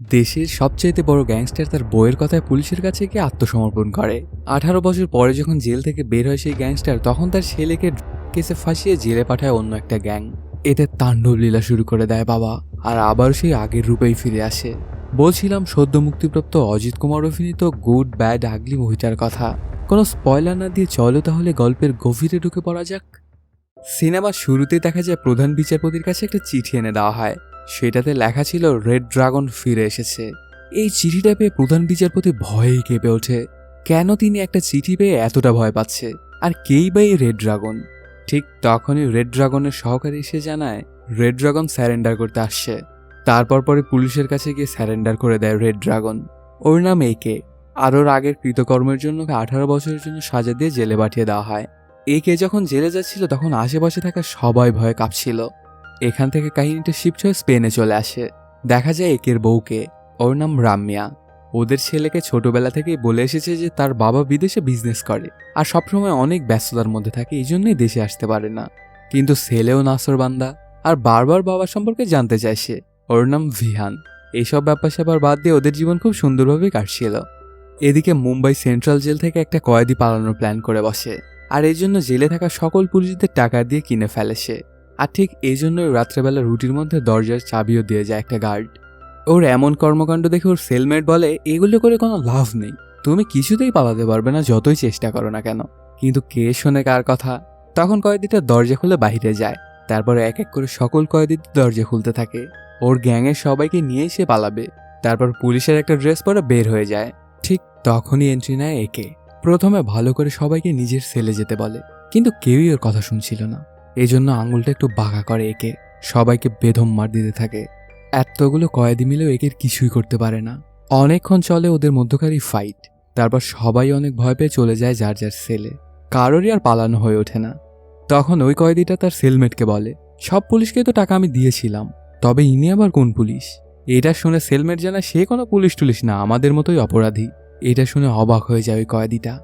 দেশের সবচাইতে বড় গ্যাংস্টার তার বইয়ের কথায় পুলিশের কাছে গিয়ে আত্মসমর্পণ করে। আঠারো বছর পরে যখন জেল থেকে বের হয় সেই গ্যাংস্টার, তখন তার ছেলেকে কেসে ফাঁসিয়ে জেলে পাঠায় অন্য একটা গ্যাং। এতে তাণ্ডব লীলা শুরু করে দেয় বাবা, আর আবার সেই আগের রূপেই ফিরে আসে। বলছিলাম সদ্য মুক্তিপ্রাপ্ত অজিত কুমার অভিনীত গুড, ব্যাড, আগলি মুভিটার কথা। কোনো স্পয়লার না দিয়ে চলো তাহলে গল্পের গভীরে ঢুকে পড়া যাক। সিনেমার শুরুতেই দেখা যায় প্রধান বিচারপতির কাছে একটা চিঠি এনে দেওয়া হয়। সেটাতে লেখা ছিল, রেড ড্রাগন ফিরে এসেছে। এই চিঠিটা পেয়ে প্রধান বিচারপতি ভয়েই কেঁপে ওঠে। কেন তিনি একটা চিঠি পেয়ে এতটা ভয় পাচ্ছে? আর কেই বা এই রেড ড্রাগন? ঠিক তখনই রেড ড্রাগনের সহকারী এসে জানায়, রেড ড্রাগন স্যারেন্ডার করতে আসছে। তারপর পরে পুলিশের কাছে গিয়ে স্যারেন্ডার করে দেয় রেড ড্রাগন। ওর নাম একে আর ওর আগের কৃতকর্মের জন্য আঠারো বছরের জন্য সাজা দিয়ে জেলে পাঠিয়ে দেওয়া হয়। একে যখন জেলে যাচ্ছিল, তখন আশেপাশে থাকা সবাই ভয়ে কাঁপছিল। এখান থেকে কাহিনীটা শিফট হয়ে স্পেনে চলে আসে। দেখা যায় একের বউকে। ওর নাম রাম্যা। ওদের ছেলেকে ছোটবেলা থেকেই বলে এসেছে যে তার বাবা বিদেশে বিজনেস করে আর সবসময় অনেক ব্যস্ততার মধ্যে থাকে, এই জন্যই দেশে আসতে পারে না। কিন্তু ছেলেও নাসরবান্দা আর বারবার বাবা সম্পর্কে জানতে চায় সে। ওর নাম ভিহান। এইসব ব্যাপার স্যাপার বাদ দিয়ে ওদের জীবন খুব সুন্দরভাবে কাটছিল। এদিকে মুম্বাই সেন্ট্রাল জেল থেকে একটা কয়েদি পালানোর প্ল্যান করে বসে। আর এই জন্য জেলে থাকা সকল পুলিশদের টাকা দিয়ে কিনে ফেলে সে। আর ঠিক এই জন্যই রাত্রেবেলা রুটির মধ্যে দরজার চাবিও দিয়ে যায় একটা গার্ড ওর এমন কর্মকাণ্ড দেখে ওর সেলমেট বলে, এগুলো করে কোনো লাভ নেই। তুমি কিছুতেই পালাতে পারবে না, যতই চেষ্টা করো না কেন। কিন্তু কে শোনে কার কথা? তখন কয়েদিটা দরজা খুলে বাইরে যায়। তারপরে এক এক করে সকল কয়েদিদের দরজা খুলতে থাকে। ওর গ্যাংয়ের সবাইকে নিয়ে সে পালাবে। তারপর পুলিশের একটা ড্রেস পরে বের হয়ে যায়। ঠিক তখনই এন্ট্রি নেয় একে প্রথমে ভালো করে সবাইকে নিজের সেলে যেতে বলে। কিন্তু কেউই ওর কথা শুনছিল না। এই জন্য আঙুলটা একটু বাঁকা করে একে। সবাইকে বেধম মার দিতে থাকে। এতগুলো কয়েদি মিলেও একের কিছুই করতে পারে না। অনেকক্ষণ চলে ওদের মধ্যকারই ফাইট তারপর সবাই অনেক ভয় পেয়ে চলে যায় যার যার সেলে কারোরই আর পালানো হয়ে ওঠে না। তখন ওই কয়েদিটা তার সেলমেটকে বলে, সব পুলিশকে তো টাকা আমি দিয়েছিলাম, তবে ইনি আবার কোন পুলিশ? এটা শুনে সেলমেট জানা সে কোনো পুলিশ টুলিশ না, আমাদের মতোই অপরাধী। এটা শুনে অবাক হয়ে যায় ওই কয়েদিটা।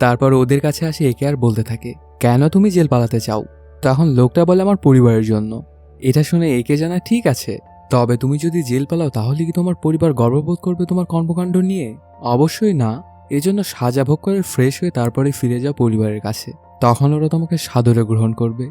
তারপর ওদের কাছে আসে একে আর বলতে থাকে, কেন তুমি জেল পালাতে চাও? তখন লোকটা বলে আমার পরিবারের জন্য। এটা শুনে একে জানা ঠিক আছে। তবে তুমি যদি জেল পালাও, তাহলে কি তোমার পরিবার গর্ববোধ করবে তোমার কর্মকাণ্ড নিয়ে? অবশ্যই না। এজন্য সাজা ভোগ করে ফ্রেশ হয়ে তারপরে ফিরে যাও পরিবারের কাছে। তখন ওরা তোমাকে সাদরে গ্রহণ করবে।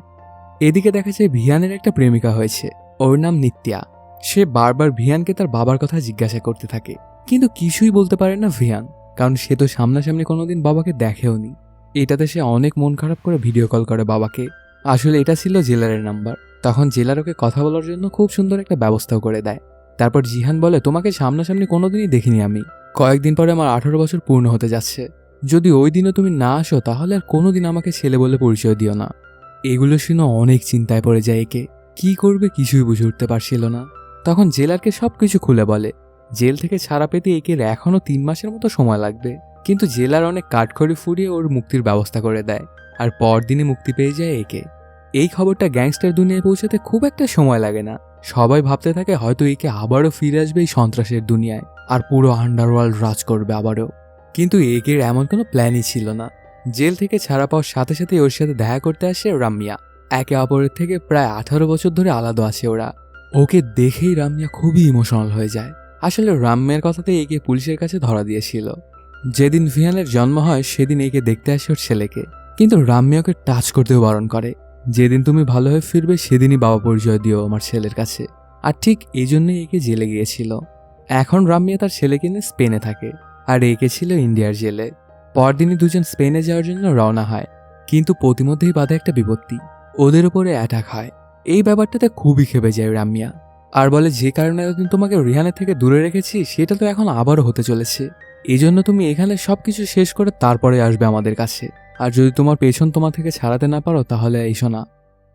এদিকে দেখা যায় ভিয়ানের একটা প্রেমিকা হয়েছে। ওর নাম নিত্যা। সে বারবার ভিয়ানকে তার বাবার কথা জিজ্ঞাসা করতে থাকে। কিন্তু কিছুই বলতে পারে না ভিয়ান। কারণ সে তো সামনাসামনি কোনোদিন বাবাকে দেখেওনি। এটাতে সে অনেক মন খারাপ করে ভিডিও কল করে বাবাকে। আসলে এটা ছিল জেলারের নাম্বার। তখন জেলার ওকে কথা বলার জন্য খুব সুন্দর একটা ব্যবস্থাও করে দেয়। তারপর জিহান বলে, তোমাকে সামনাসামনি কোনোদিনই দেখিনি আমি। কয়েকদিন পরে আমার আঠারো বছর পূর্ণ হতে যাচ্ছে। যদি ওই দিনও তুমি না আসো, তাহলে আর কোনোদিন আমাকে ছেলে বলে পরিচয় দিও না। এগুলো শুনে অনেক চিন্তায় পড়ে যায় একে। কি করবে কিছুই বুঝে উঠতে পারছিল না। তখন জেলারকে সব কিছু খুলে বলে, জেল থেকে ছাড়া পেতে একের এখনও তিন মাসের মতো সময় লাগবে। কিন্তু জেলার অনেক কাঠখড়ি ফুরিয়ে ওর মুক্তির ব্যবস্থা করে দেয়। আর পরদিনই মুক্তি পেয়ে যায় একে। এই খবরটা গ্যাংস্টার দুনিয়ায় পৌঁছাতে খুব একটা সময় লাগে না। সবাই ভাবতে থাকে হয়তো একে আবারও ফিরে আসবে এই সন্ত্রাসের দুনিয়ায়, আর পুরো আন্ডারওয়ার্ল্ড রাজ করবে আবারও। কিন্তু একের এমন কোনো প্ল্যানই ছিল না। জেল থেকে ছাড়া পাওয়ার সাথে সাথে ওর সাথে দেখা করতে আসে রামিয়া। একে অপরের থেকে প্রায় আঠারো বছর ধরে আলাদা আছে ওরা। ওকে দেখেই রামিয়া খুবই ইমোশনাল হয়ে যায়। আসলে রাম্যের কথাতে একে পুলিশের কাছে ধরা দিয়েছিল। যেদিন ভিয়ানের জন্ম হয়, সেদিন একে দেখতে আসে ওর ছেলেকে। কিন্তু ওকে টাচ করতেও বারণ করে। যেদিন তুমি ভালো হয়ে ফিরবে, সেদিনই বাবা পরিচয় দিও আমার ছেলের কাছে। আর ঠিক এই জন্যই একে জেলে গিয়েছিল। এখন রাম্যা তার ছেলেকে নিয়ে স্পেনে থাকে, আর একে ছিল ইন্ডিয়ার জেলে। পরদিনই দুজন স্পেনে যাওয়ার জন্য রওনা হয়, কিন্তু প্রতিমধ্যেই বাধা একটা বিপত্তি। ওদের উপরে অ্যাটাক হয়। এই ব্যাপারটাতে খুবই খেপে যায় রামিয়া। আর বলে, যে কারণে এতদিন তোমাকে রিহানের থেকে দূরে রেখেছি, সেটা তো এখন আবারও হতে চলেছে। এই জন্য তুমি এখানে সব কিছু শেষ করে তারপরে আসবে আমাদের কাছে। আর যদি তোমার পেছন তোমার থেকে ছাড়াতে না পারো, তাহলে এসো না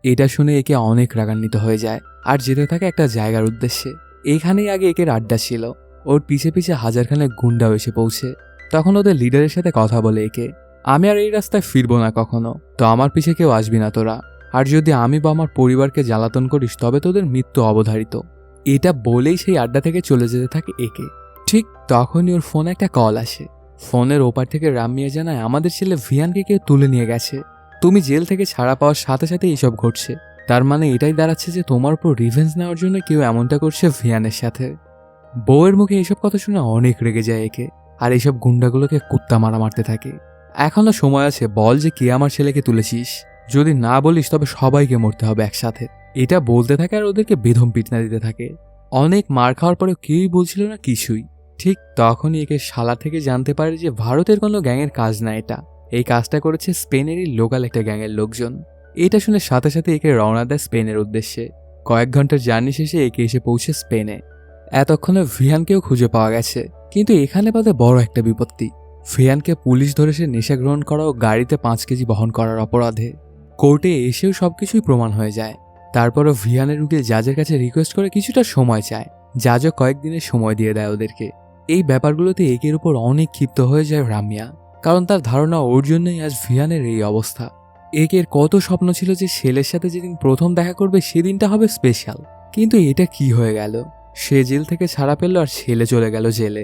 এটা শুনে একে অনেক রাগান্বিত হয়ে যায়। আর যেতে থাকে একটা জায়গার উদ্দেশ্যে। এইখানেই আগে একের আড্ডা ছিল। ওর পিছে পিছে হাজারখানে গুন্ডা এসে পৌঁছে। তখন ওদের লিডারের সাথে কথা বলে একে, আমি আর এই রাস্তায় ফিরবো না কখনো, তো আমার পিছে কেউ আসবি না তোরা। আর যদি আমি বা আমার পরিবারকে জ্বালাতন করিস, তবে তোদের মৃত্যু অবধারিত। এটা বলেই সেই আড্ডা থেকে চলে যেতে থাকে একে। ঠিক তখনই ওর ফোনে একটা কল আসে। ফোনের ওপার থেকে রামিয়া জানায়, আমাদের ছেলে ভিয়ানকে কেউ তুলে নিয়ে গেছে। তুমি জেল থেকে ছাড়া পাওয়ার সাথে সাথে এইসব ঘটছে। তার মানে এটাই দাঁড়াচ্ছে যে তোমার উপর রিভেঞ্জ নেওয়ার জন্য কেউ এমনটা করছে ভিয়ানের সাথে। বউয়ের মুখে এসব কথা শুনে অনেক রেগে যায় একে, আর এইসব গুন্ডাগুলোকে কুত্তা মারা মারতে থাকে। এখনও সময় আছে, বল যে কে আমার ছেলেকে তুলেছিস। যদি না বলিস, তবে সবাইকে মরতে হবে একসাথে। এটা বলতে থাকে আর ওদেরকে বেধম পিটনা দিতে থাকে। অনেক মার খাওয়ার পরেও কেউই বলছিল না কিছুই। ঠিক তখনই একে শালা থেকে জানতে পারে যে ভারতের কোনো গ্যাংয়ের কাজ না এটা। এই কাজটা করেছে স্পেনেরই লোকাল একটা গ্যাংয়ের লোকজন। এটা শুনে সাথে সাথে একে রওনা দেয় স্পেনের উদ্দেশ্যে। কয়েক ঘণ্টার জার্নি শেষে একে এসে পৌঁছে স্পেনে। এতক্ষণে ভিয়ানকেও খুঁজে পাওয়া গেছে। কিন্তু এখানে বাদে বড় একটা বিপত্তি। ভিয়ানকে পুলিশ ধরে সে নেশা গ্রহণ করা ও গাড়িতে পাঁচ কেজি বহন করার অপরাধে। কোর্টে এসেও সবকিছুই প্রমাণ হয়ে যায়। তারপরও ভিয়ানের উকিল জাজের কাছে রিকোয়েস্ট করে কিছুটা সময় চায়। জাজও কয়েকদিনের সময় দিয়ে দেয় ওদেরকে। এই ব্যাপারগুলোতে একের উপর অনেক ক্ষিপ্ত হয়ে যায় রামিয়া, কারণ তার ধারণা ওর জন্যই আজ ভিয়ানের এই অবস্থা। একের কত স্বপ্ন ছিল যে ছেলের সাথে যেদিন প্রথম দেখা করবে সেদিনটা হবে স্পেশাল কিন্তু এটা কি হয়ে গেল? সে জেল থেকে ছাড়া পেল আর ছেলে চলে গেল জেলে।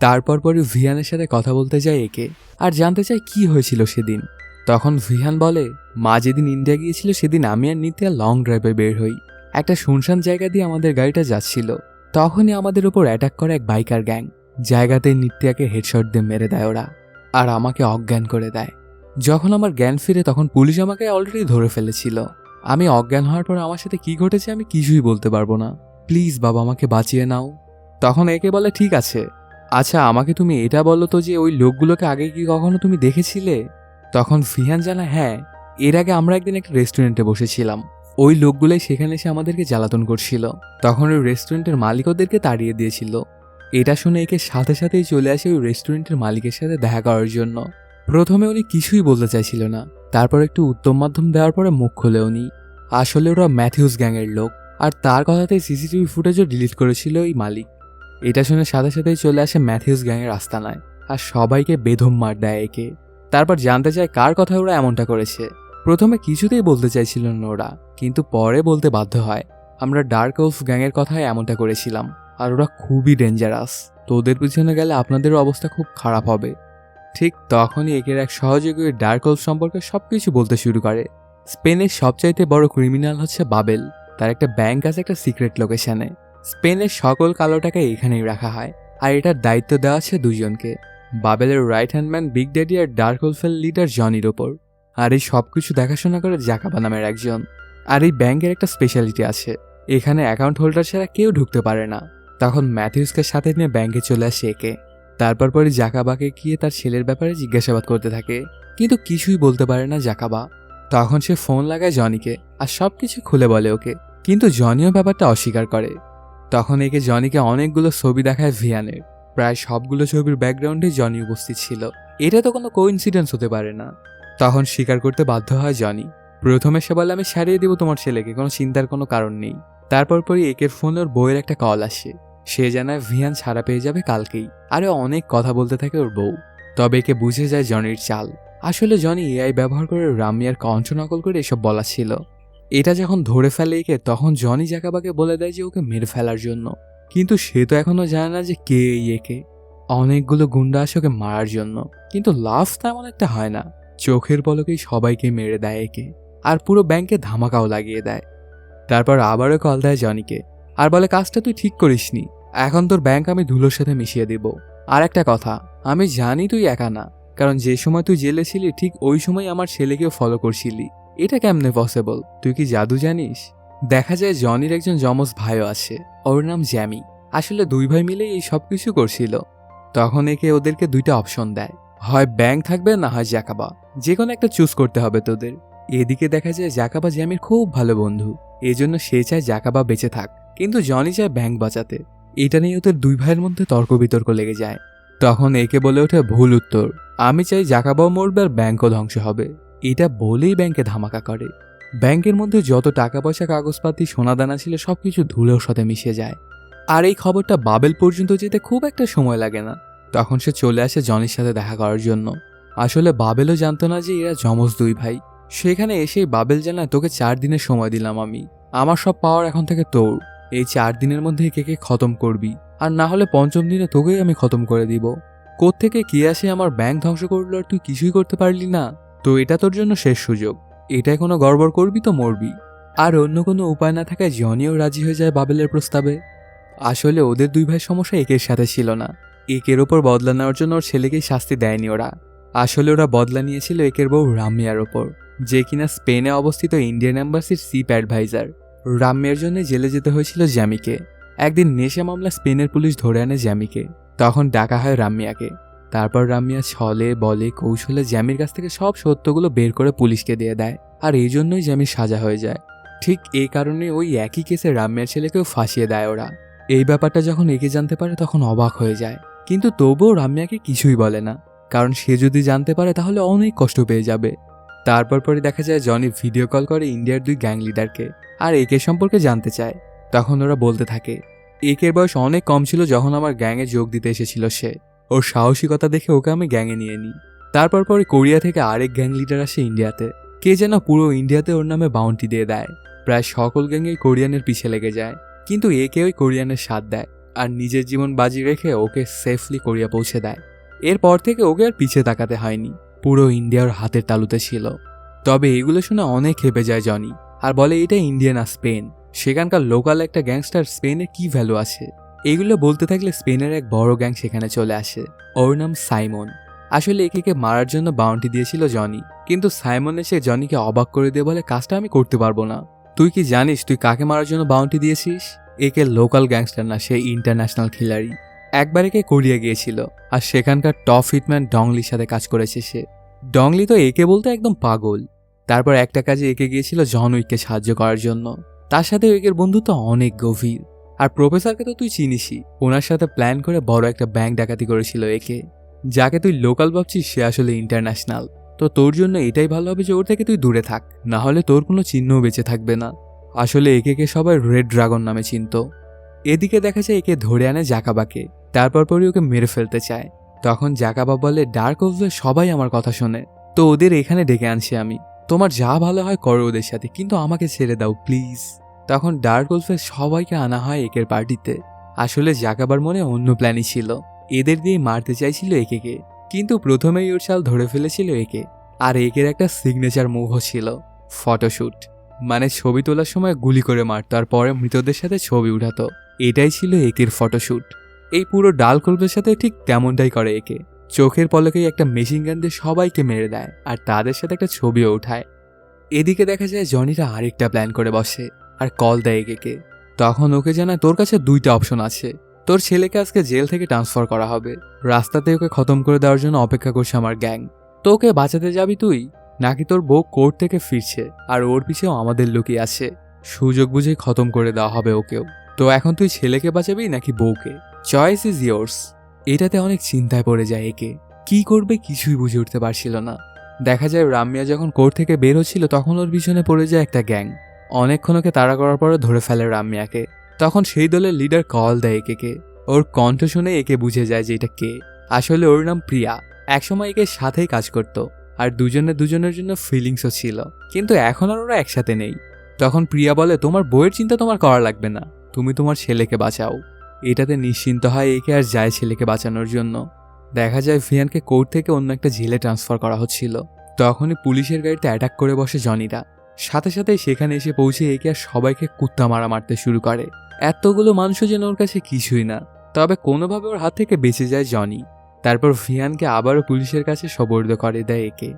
তারপর পরে ভিয়ানের সাথে কথা বলতে যায় একে, আর জানতে চায় কি হয়েছিল সেদিন। তখন ভিহান বলে, মা যেদিন ইন্ডিয়া গিয়েছিল সেদিন আমি আর নিত্যা লং ড্রাইভে বের হই। একটা শুনশান জায়গা দিয়ে আমাদের গাড়িটা যাচ্ছিল। তখনই আমাদের ওপর অ্যাটাক করে এক বাইকার গ্যাং জায়গাতে নিত্যাকে হেডশট দিয়ে মেরে দেয় ওরা, আর আমাকে অজ্ঞান করে দেয়। যখন আমার জ্ঞান ফিরে তখন পুলিশ আমাকে অলরেডি ধরে ফেলেছিল। আমি অজ্ঞান হওয়ার পর আমার সাথে কি ঘটেছে আমি কিছুই বলতে পারব না। প্লিজ বাবা, আমাকে বাঁচিয়ে নাও। তখন একে বলে, ঠিক আছে। আচ্ছা আমাকে তুমি এটা বলো তো যে ওই লোকগুলোকে আগে কি কখনো তুমি দেখেছিলে? তখন ফিহান জানা হ্যাঁ এর আগে আমরা একদিন একটা রেস্টুরেন্টে বসেছিলাম। ওই লোকগুলোই সেখানে এসে আমাদেরকে জ্বালাতন করছিল। তখন ওই রেস্টুরেন্টের মালিক ওদেরকে তাড়িয়ে দিয়েছিল। এটা শুনে একে সাথে সাথেই চলে আসে ওই রেস্টুরেন্টের মালিকের সাথে দেখা করার জন্য। প্রথমে উনি কিছুই বলতে চাইছিল না। তারপর একটু উত্তম মাধ্যম দেওয়ার পরে মুখ খোলে উনি। আসলে ওরা ম্যাথিউস গ্যাংয়ের লোক। আর তার কথাতেই সিসিটিভি ফুটেজও ডিলিট করেছিল ওই মালিক। এটা শুনে সাথে সাথেই চলে আসে ম্যাথিউস গ্যাংয়ের আস্তানায়। আর সবাইকে বেধম মার দেয় একে। তারপর জানতে চায় কার কথা ওরা এমনটা করেছে। প্রথমে কিছুতেই বলতে চাইছিল না ওরা, কিন্তু পরে বলতে বাধ্য হয়। আমরা ডার্ক ওলফ গ্যাংয়ের কথায় এমনটা করেছিলাম, আর ওরা খুবই ডেঞ্জারাস তো ওদের পিছনে গেলে আপনাদেরও অবস্থা খুব খারাপ হবে। ঠিক তখনই একের এক সহযোগী ডার্ক ওলফ সম্পর্কে সব কিছু বলতে শুরু করে। স্পেনের সবচাইতে বড় ক্রিমিনাল হচ্ছে বাবেল তার একটা ব্যাংক আছে একটা সিক্রেট লোকেশনে স্পেনের সকল কালো টাকা এখানেই রাখা হয়, আর এটার দায়িত্ব দেওয়া আছে দুজনকে। বাবেলের right hand man big daddy আর ডার্ক ওলফের লিডার জনির ওপর। আর এই সব কিছু দেখাশোনা করে জাকাবা নামের একজন। আর এই ব্যাংকের একটা স্পেশালিটি আছে। এখানে অ্যাকাউন্ট হোল্ডার ছাড়া কেউ ঢুকতে পারে না। তখন ম্যাথিউসকে সাথে নিয়ে ব্যাংকে চলে আসে একে। তারপর পরে জাকাবাকে গিয়ে তার ছেলের ব্যাপারে জিজ্ঞাসাবাদ করতে থাকে। কিন্তু কিছুই বলতে পারে না জাকাবা। তখন সে ফোন লাগায় জনিকে আর সব কিছু খুলে বলে ওকে। কিন্তু জনিও ব্যাপারটা অস্বীকার করে। তখন একে জনিকে অনেকগুলো ছবি দেখায় ভিয়ানের। প্রায় সবগুলো ছবির ব্যাকগ্রাউন্ডে জনি উপস্থিত ছিল। এটা তো কোনো কোইন্সিডেন্স হতে পারে না। তখন স্বীকার করতে বাধ্য হয় জনি। প্রথমে সে বলে, আমি সারিয়ে দিব তোমার ছেলেকে, কোনো চিন্তার কোনো কারণ নেই। তারপর পরই একের ফোন ওর বউয়ের একটা কল আসে। সে জানায় ভিয়ান ছাড়া পেয়ে যাবে কালকেই। আরে অনেক কথা বলতে থাকে ওর বউ। তবে একে বুঝে যায় জনির চাল। আসলে জনি এআই ব্যবহার করে রামিয়ার কণ্ঠ নকল করে এসব বলা ছিল। এটা যখন ধরে ফেলে একে, তখন জনি জাকাবাকে বলে দেয় যে ওকে মেরে ফেলার জন্য। কিন্তু সে তো এখনও জানে না যে কে এই একে। অনেকগুলো গুন্ডা আসে ওকে মারার জন্য। কিন্তু লাভ তেমন একটা হয় না। চোখের পলকেই সবাইকে মেরে দেয় একে, আর পুরো ব্যাংকে ধামাকাও লাগিয়ে দেয়। তারপর আবারও কল দেয় জনিকে, আর বলে, কাজটা তুই ঠিক করিসনি। এখন তোর ব্যাংক আমি ধুলোর সাথে মিশিয়ে দেব। আর একটা কথা, আমি জানি তুই একা না, কারণ যে সময় তুই জেলে ছিলি, ঠিক ওই সময় আমার ছেলেকেও ফলো করছিলি। এটা কেমনে পসিবল তুই কি জাদু জানিস? দেখা যায় জনির একজন যমজ ভাইও আছে, ওর নাম জ্যামি। আসলে দুই ভাই মিলেই এই সব কিছু করছিল। তখন একে ওদেরকে দুইটা অপশন দেয়, হয় ব্যাংক থাকবে না হয় জাকাবা। যে কোনো একটা চুজ করতে হবে তোদের। এদিকে দেখা যায় জাকাবা জ্যামির খুব ভালো বন্ধু। এজন্য সে চায় জাকাবা বেঁচে থাক। কিন্তু জনি চায় ব্যাংক বাঁচাতে। এটা নিয়ে ওদের দুই ভাইয়ের মধ্যে তর্ক বিতর্ক লেগে যায়। তখন একে বলে ওঠে ভুল উত্তর। আমি চাই জাকাবাও মরবে আর ব্যাংকও ধ্বংস হবে। এটা বলেই ব্যাংকে ধামাকা করে। ব্যাংকের মধ্যে যত টাকা পয়সা কাগজপাতি, সোনাদানা ছিল সব কিছু ধুলোর সাথে মিশে যায়। আর এই খবরটা বাবেল পর্যন্ত যেতে খুব একটা সময় লাগে না। তখন সে চলে আসে জনির সাথে দেখা করার জন্য। আসলে বাবেলও জানতো না যে এরা যমজ দুই ভাই। সেখানে এসেই বাবেল জানায়, তোকে চার দিনের সময় দিলাম আমি। আমার সব পাওয়ার এখন থেকে তোর। এই চার দিনের মধ্যে কেকে খতম করবি? আর না হলে পঞ্চম দিনে তোকেই আমি খতম করে দিব। কোত্থেকে কে আসে আমার ব্যাংক ধ্বংস করল আর তুই কিছুই করতে পারলি না? তো এটা তোর জন্য শেষ সুযোগ। এটাই কোনো গড়বড় করবি তো মরবি। আর অন্য কোনো উপায় না থাকায় জনিও রাজি হয়ে যায় বাবেলের প্রস্তাবে। আসলে ওদের দুই ভাই সমস্যা একের সাথে ছিল না। একের ওপর বদলা নেওয়ার জন্য ওর ছেলেকেই শাস্তি দেয়নি ওরা। আসলে ওরা বদলা নিয়েছিল একের বউ রামিয়ার ওপর, যে কিনা স্পেনে অবস্থিত ইন্ডিয়ান এম্বাসির চিফ অ্যাডভাইজার। রামিয়ার জন্য জেলে যেতে হয়েছিল জ্যামিকে। একদিন নেশা মামলা স্পেনের পুলিশ ধরে আনে জ্যামিকে। তখন ডাকা হয় রামিয়াকে। তারপর রামিয়া ছলে, বলে, কৌশলে জ্যামির কাছ থেকে সব সত্যগুলো বের করে পুলিশকে দিয়ে দেয়, আর এই জন্যই জ্যামির সাজা হয়ে যায়। ঠিক এই কারণে ওই একই কেসে রামিয়ার ছেলেকেও ফাঁসিয়ে দেয় ওরা। এই ব্যাপারটা যখন একে জানতে পারে, তখন অবাক হয়ে যায়। কিন্তু তবুও রামিয়াকে কিছুই বলে না। কারণ সে যদি জানতে পারে, তাহলে অনেক কষ্ট পেয়ে যাবে। তারপর পরে দেখা যায় জনি ভিডিও কল করে ইন্ডিয়ার দুই গ্যাং লিডারকে আর একে সম্পর্কে জানতে চায়। তখন ওরা বলতে থাকে, একের বয়স অনেক কম ছিল যখন আমার গ্যাংয়ে যোগ দিতে এসেছিল সে। ওর সাহসিকতা দেখে ওকে আমি গ্যাংয়ে নিয়ে নিই। তারপর পরে কোরিয়া থেকে আরেক গ্যাং লিডার আসে ইন্ডিয়াতে। কে যেন পুরো ইন্ডিয়াতে ওর নামে বাউন্টি দিয়ে দেয়। প্রায় সকল গ্যাংয়েই কোরিয়ানের পিছে লেগে যায়। কিন্তু একে ওই কোরিয়ানের স্বাদ দেয় আর নিজের জীবন বাজি রেখে ওকে সেফলি কোরিয়া পৌঁছে দেয়। এরপর থেকে ওকে আর পিছে তাকাতে হয়নি। পুরো ইন্ডিয়ার হাতের তালুতে ছিল। তবে এগুলো শুনে অনেক খেপে যায় জনি। আর বলে, এটা ইন্ডিয়া না স্পেন। সেখানকার লোকাল একটা গ্যাংস্টার স্পেনে কি ভ্যালু আছে? এগুলো বলতে থাকলে স্পেনের এক বড় গ্যাং সেখানে চলে আসে। ওর নাম সাইমন। আসলে একে মারার জন্য বাউন্টি দিয়েছিল জনি। কিন্তু সাইমন এসে জনিকে অবাক করে দিয়ে বলে, কাজটা আমি করতে পারব না। তুই কি জানিস তুই কাকে মারার জন্য বাউন্টি দিয়েছিস? একে লোকাল গ্যাংস্টার না, সে ইন্টারন্যাশনাল খিলাড়ি। একবার একে কোরিয়া গিয়েছিল। আর সেখানকার টপ হিটম্যান ডংলির সাথে কাজ করেছে সে। ডংলি তো একে বলতে একদম পাগল। তারপর একটা কাজে একে গিয়েছিল জন উইককে সাহায্য করার জন্য। তার সাথে উইকের বন্ধুত্ব অনেক গভীর। আর প্রফেসরকে তো তুই চিনিসই। ওনার সাথে প্ল্যান করে বড় একটা ব্যাংক ডাকাতি করেছিল একে। যাকে তুই লোকাল ভাবছিস, সে আসলে ইন্টারন্যাশনাল তো তোর জন্য এটাই ভালো হবে যে ওর থেকে তুই দূরে থাক। না হলে তোর কোনো চিহ্নও বেঁচে থাকবে না। আসলে একে সবাই রেড ড্রাগন নামে চিনত। এদিকে দেখা যায় একে ধরে আনে জাকাবাকে। তারপর পরই ওকে মেরে ফেলতে চায়। তখন জাকাবা বলে ডার্ক ওভে সবাই আমার কথা শোনে। তো ওদের এখানে ডেকে আনছি আমি। তোমার যা ভালো হয় করো ওদের সাথে, কিন্তু আমাকে ছেড়ে দাও প্লিজ তখন ডার্ক ওলফে সবাইকে আনা হয় একের পার্টিতে। আসলে জাকাবার মনে অন্য প্ল্যানই ছিল। এদের দিয়ে মারতে চাইছিল একেকে। কিন্তু প্রথমেই ওর চাল ধরে ফেলেছিল একে। আর একের একটা সিগনেচার মুভও ছিল ফটোশ্যুট মানে ছবি তোলার সময় গুলি করে মারতো, আর পরে মৃতদের সাথে ছবি উঠাতো। এটাই ছিল একের ফটোশ্যুট এই পুরো ডাল কল্পের সাথে ঠিক তেমনটাই করে একে। চোখের পলকেই একটা মেশিন গান দিয়ে সবাইকে মেরে দেয় আর তাদের সাথে একটা ছবিও উঠায়। এদিকে দেখা যায় জনিরা আরেকটা প্ল্যান করে বসে আর কল দেয় একে তখন ওকে জানায় তোর কাছে দুইটা অপশন আছে। তোর ছেলেকে আজকে জেল থেকে ট্রান্সফার করা হবে। রাস্তাতে ওকে খতম করে দেওয়ার জন্য অপেক্ষা করছে আমার গ্যাং তো ওকে বাঁচাতে যাবি তুই? নাকি তোর বউ কোর্ট থেকে ফিরছে আর ওর পিছেও আমাদের লোকই আছে? সুযোগ বুঝে খতম করে দেওয়া হবে ওকেও। তো এখন তুই ছেলেকে বাঁচাবি নাকি বউকে? চয়েস ইজ ইয়োর্স এটাতে অনেক চিন্তায় পড়ে যায় একে। কি করবে কিছুই বুঝে উঠতে পারছিল না। দেখা যায় রামিয়া যখন কোর্ট থেকে বের হচ্ছিল, তখন ওর পিছনে পড়ে যায় একটা গ্যাং। অনেকক্ষণ ওকে তাড়া করার পরে ধরে ফেলে রামিয়াকে। তখন সেই দলের লিডার কল দেয় একে ওর কণ্ঠ শুনে একে বুঝে যায় যে এটা কে। আসলে ওর নাম প্রিয়া। একসময় একে সাথেই কাজ করত। আর দুজনে দুজনের জন্য ফিলিংসও ছিল। কিন্তু এখন আর ওরা একসাথে নেই। তখন প্রিয়া বলে, তোমার বইয়ের চিন্তা তোমার করা লাগবে না। তুমি তোমার ছেলেকে বাঁচাও। এটাতে নিশ্চিন্ত হয় একে আর যায় ছেলেকে বাঁচানোর জন্য। দেখা যায় ভিয়ানকে কোর্ট থেকে অন্য একটা জেলে ট্রান্সফার করা হচ্ছিল। তখনই পুলিশের গাড়িতে অ্যাটাক করে বসে জনিরা। সাথে সাথে সেখানে এসে পৌঁছে একে আর সবাইকে কুত্তা মারা মারতে শুরু করে। এতগুলো মানুষও যেন ওর কাছে কিছুই না। তবে কোনোভাবে ওর হাত থেকে বেঁচে যায় জনি। তারপর ভিয়ানকে আবারও পুলিশের কাছে সবর্দ করে দেয় একে।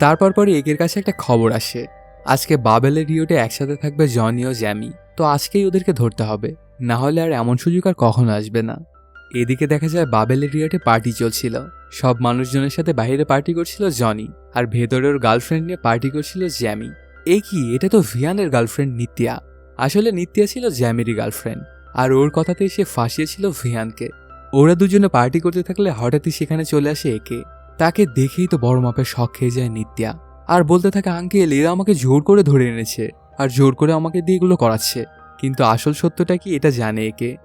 তারপর পরে একের কাছে একটা খবর আসে। আজকে বাবেলের রিওটে একসাথে থাকবে জনি ও জ্যামি। তো আজকেই ওদেরকে ধরতে হবে। না হলে আর এমন সুযোগ আর কখনো আসবে না। এদিকে দেখা যায় বাবেল রিওটে পার্টি চলছিল। সব মানুষজনের সাথে বাইরে পার্টি করছিল জনি আর ভেতরে ওর গার্লফ্রেন্ড নিয়ে পার্টি করছিল জ্যামি। এই কি? এটা তো ভিয়ানের গার্লফ্রেন্ড নিত্যা। আসলে নিত্যা ছিল জ্যামিরই গার্লফ্রেন্ড। আর ওর কথাতেই সে ফাঁসিয়েছিল ভিয়ানকে। ওরা দুজনে পার্টি করতে থাকলে হঠাৎই সেখানে চলে আসে একে। তাকে দেখেই তো বড় মাপের শখ খেয়ে যায় নিত্যা। আর বলতে থাকে, আঙ্কেল, এরা আমাকে জোর করে ধরে এনেছে। আর জোর করে আমাকে দিয়ে এগুলো করাচ্ছে। কিন্তু আসল সত্যটা কি এটা জানে একে।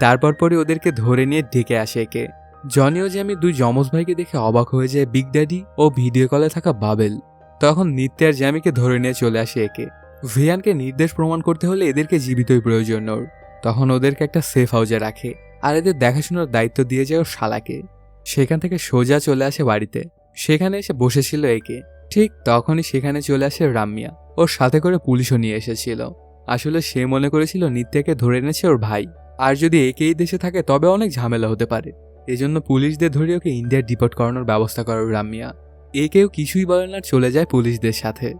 তারপর পরে ওদেরকে ধরে নিয়ে ডেকে আসে একে। জনি ও জ্যামি দুই যমজ ভাইকে দেখে অবাক হয়ে যায় বিগ ড্যাডি ও ভিডিও কলে থাকা বাবেল তখন নিত্যার জ্যামিকে ধরে নিয়ে চলে আসে একে। ভিয়ানকে নির্দেশ প্রমাণ করতে হলে এদেরকে জীবিতই প্রয়োজন ওর। তখন ওদেরকে একটা সেফ হাউজে রাখে। আর এদের দেখাশোনার দায়িত্ব দিয়ে যায় ওর শালাকে। সেখান থেকে সোজা চলে আসে বাড়িতে। সেখানে এসে বসেছিল একে। ঠিক তখনই সেখানে চলে আসে রামিয়া। ওর সাথে করে পুলিশও নিয়ে এসেছিল। আসলে সে মনে করেছিল নিত্যাকে ধরে এনেছে ওর ভাই। আর যদি একেই দেশে থাকে তবে অনেক ঝামেলা হতে পারে। এজন্য পুলিশদের ধরে ওকে ইন্ডিয়ার ডিপোর্ট করানোর ব্যবস্থা করে রামিয়া। একেও কিছুই বলে না চলে যায় পুলিশদের সাথে।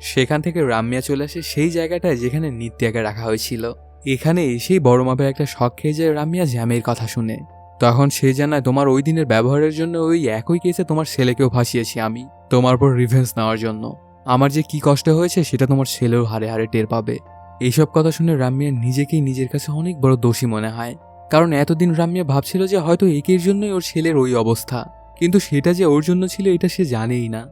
সেখান থেকে রামিয়া চলে আসে সেই জায়গাটায় যেখানে নিত্যাকে রাখা হয়েছিল। এখানে এসেই বড় মাপের একটা শখ খেয়ে যায় রামিয়া জ্যামের কথা শুনে। তখন সে জানায়, তোমার ওই দিনের ব্যবহারের জন্য ওই একই কেসে তোমার ছেলেকেও ফাঁসিয়েছি আমি। তোমার উপর রিভেন্স নেওয়ার জন্য। আমার যে কি কষ্ট হয়েছে, সেটা তোমার ছেলেও হারে হারে টের পাবে। এইসব কথা শুনে রামিয়া নিজেকেই নিজের কাছে অনেক বড় দোষী মনে হয়। কারণ এতদিন রামিয়া ভাবছিল যে হয়তো একের জন্যই ওর ছেলের ওই অবস্থা। কিন্তু সেটা যে ওর জন্য ছিল, এটা সে জানেই না।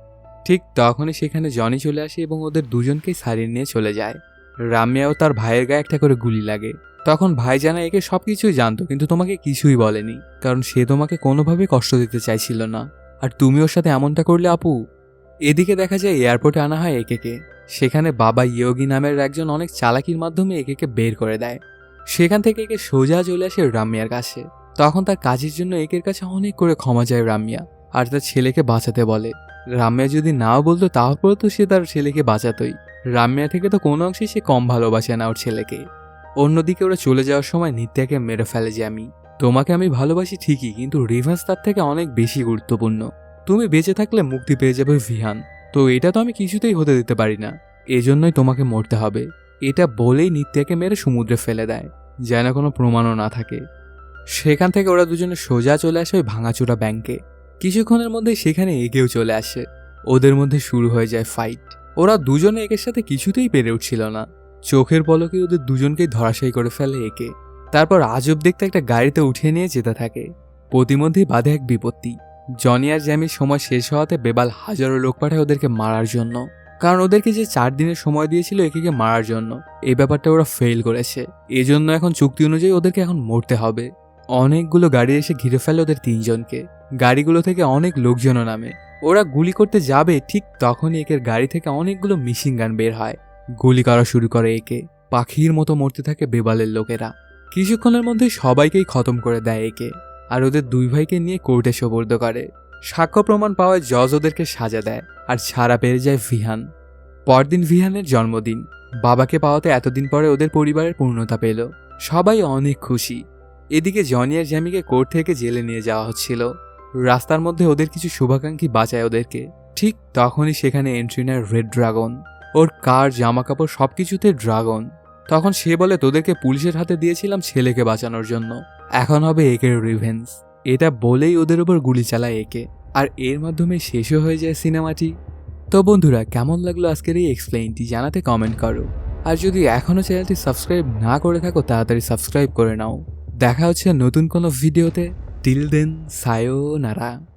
ঠিক তখনই সেখানে জনি চলে আসে এবং ওদের দুজনকেই সারিয়ে নিয়ে চলে যায়। রামিয়াও তার ভাইয়ের গায়ে একটা করে গুলি লাগে। তখন ভাই জানা একে সব কিছুই জানতো, কিন্তু তোমাকে কিছুই বলেনি, কারণ সে তোমাকে কোনোভাবে কষ্ট দিতে চাইছিল না। আর তুমি ওর সাথে এমনটা করলে আপু? এদিকে দেখা যায় এয়ারপোর্টে আনা হয় একেকে। সেখানে বাবা ইয়োগী নামের একজন অনেক চালাকির মাধ্যমে একেকে বের করে দেয়। সেখান থেকে একে সোজা চলে আসে রামিয়ার কাছে। তখন তার কাজের জন্য একের কাছে অনেক করে ক্ষমা চায় রামিয়া, আর তার ছেলেকে বাঁচাতে বলে। রামিয়া যদি নাও বলতো তারপরে তো সে তার ছেলেকে বাঁচাতোই। রামিয়া থেকে তো কোনো অংশে সে কম ভালোবাসে না ওর ছেলেকে। অন্যদিকে ওরা চলে যাওয়ার সময় নিত্যাকে মেরে ফেলে যে আমি। তোমাকে আমি ভালোবাসি ঠিকই, কিন্তু রিভেন্স তার থেকে অনেক বেশি গুরুত্বপূর্ণ। তুমি বেঁচে থাকলে মুক্তি পেয়ে যাবে ভিহান। তো এটা তো আমি কিছুতেই হতে দিতে পারি না। এজন্যই তোমাকে মরতে হবে। এটা বলেই নিত্যাকে মেরে সমুদ্রে ফেলে দেয়, যেন কোনো প্রমাণও না থাকে। সেখান থেকে ওরা দুজনে সোজা চলে আসে ওই ভাঙাচোরা ব্যাংকে কিছুক্ষণের মধ্যেই সেখানে এগেও চলে আসে। ওদের মধ্যে শুরু হয়ে যায় ফাইট ওরা দুজনে একের সাথে কিছুতেই পেরে উঠছিল না। চোখের পলকে ওদের দুজনকেই ধরাশায়ী করে ফেলে একে। তারপর আজব দেখতে একটা গাড়িতে উঠিয়ে নিয়ে যেতে থাকে। প্রতিমধ্যেই বাধে এক বিপত্তি। জনি আর জ্যামির সময় শেষ হওয়াতে বেবাল হাজারো লোক পাঠায় ওদেরকে মারার জন্য। কারণ ওদেরকে যে চার দিনের সময় দিয়েছিল একে মারার জন্য। এই ব্যাপারটা ওরা ফেল করেছে। এজন্য এখন চুক্তি অনুযায়ী ওদেরকে এখন মরতে হবে। অনেকগুলো গাড়ি এসে ঘিরে ফেলে ওদের তিনজনকে। গাড়িগুলো থেকে অনেক লোকজনও নামে। ওরা গুলি করতে যাবে, ঠিক তখনই একের গাড়ি থেকে অনেকগুলো মিশিং গান বের হয়। গুলি করা শুরু করে একে। পাখির মতো মরতে থাকে বেবালের লোকেরা। কিছুক্ষণের মধ্যে সবাইকেই খতম করে দেয় একে। আর ওদের দুই ভাইকে নিয়ে কোর্টে সোপর্দ করে। সাক্ষ্য প্রমাণ পাওয়ায় জজ ওদেরকে সাজা দেয়, আর ছাড়া পেয়ে যায় ভিহান। পরদিন ভিহানের জন্মদিন। বাবাকে পাওয়াতে এতদিন পরে ওদের পরিবারের পূর্ণতা পেল। সবাই অনেক খুশি। এদিকে জনি আর জ্যামিকে কোর্ট থেকে জেলে নিয়ে যাওয়া হচ্ছিল। রাস্তার মধ্যে ওদের কিছু শুভাকাঙ্ক্ষী বাঁচায় ওদেরকে। ঠিক তখনই সেখানে এন্ট্রি নেয় রেড ড্রাগন ওর কার জামা কাপড় সব কিছুতে ড্রাগন তখন সে বলে, তোদেরকে পুলিশের হাতে দিয়েছিলাম ছেলেকে বাঁচানোর জন্য। এখন হবে একের রিভেন্স এটা বলেই ওদের উপর গুলি চালায় একে। আর এর মাধ্যমে শেষও হয়ে যায় সিনেমাটি। তো বন্ধুরা, কেমন লাগল আজকের এই এক্সপ্লেইনটি জানাতে কমেন্ট করো। আর যদি এখনও চ্যানেলটি সাবস্ক্রাইব না করে থাকো, তাড়াতাড়ি সাবস্ক্রাইব করে নাও। দেখা হচ্ছে নতুন কোনো ভিডিওতে Till then, sayonara.